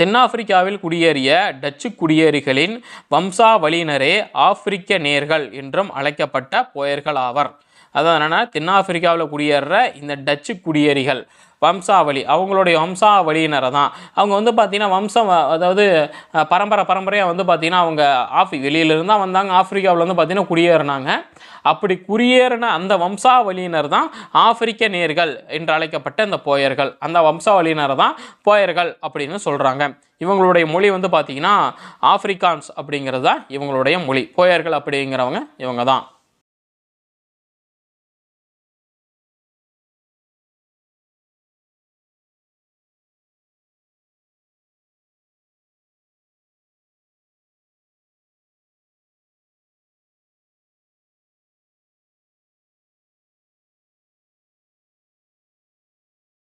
தென்னாப்பிரிக்காவில் குடியேறிய டச்சு குடியேறிகளின் வம்சாவளியினரே ஆப்பிரிக்க நேர்கள் என்றும் அழைக்கப்பட்ட போயர்கள் ஆவர். அதான் என்னென்னா தென்னாப்பிரிக்காவில் குடியேற இந்த டச்சு குடியேறிகள் வம்சாவளி அவங்களுடைய வம்சாவளியினரை தான். அவங்க வந்து பார்த்திங்கன்னா வம்சம் அதாவது பரம்பரை பரம்பரையாக வந்து பார்த்திங்கன்னா அவங்க ஆஃப்ரி வெளியிலிருந்து தான் வந்தாங்க. ஆப்பிரிக்காவில் வந்து பார்த்திங்கன்னா குடியேறினாங்க. அப்படி குடியேறின அந்த வம்சாவளியினர் தான் ஆப்பிரிக்க நேர்கள் என்று அழைக்கப்பட்ட இந்த போயர்கள். அந்த வம்சாவளியினர் தான் போயர்கள் அப்படின்னு சொல்கிறாங்க இவங்களுடைய மொழி வந்து பார்த்திங்கன்னா ஆப்பிரிக்கான்ஸ் அப்படிங்கிறது தான் இவங்களுடைய மொழி. போயர்கள் அப்படிங்கிறவங்க இவங்க தான்.